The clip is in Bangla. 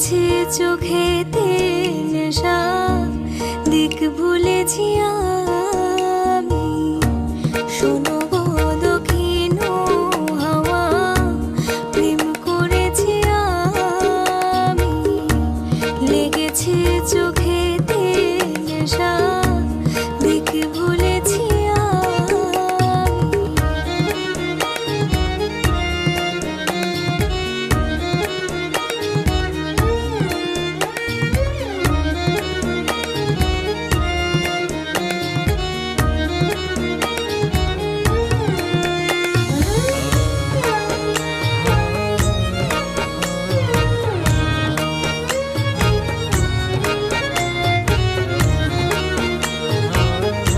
গেছে চোখে নেশা দিক ভুলেছি আমি। শোনো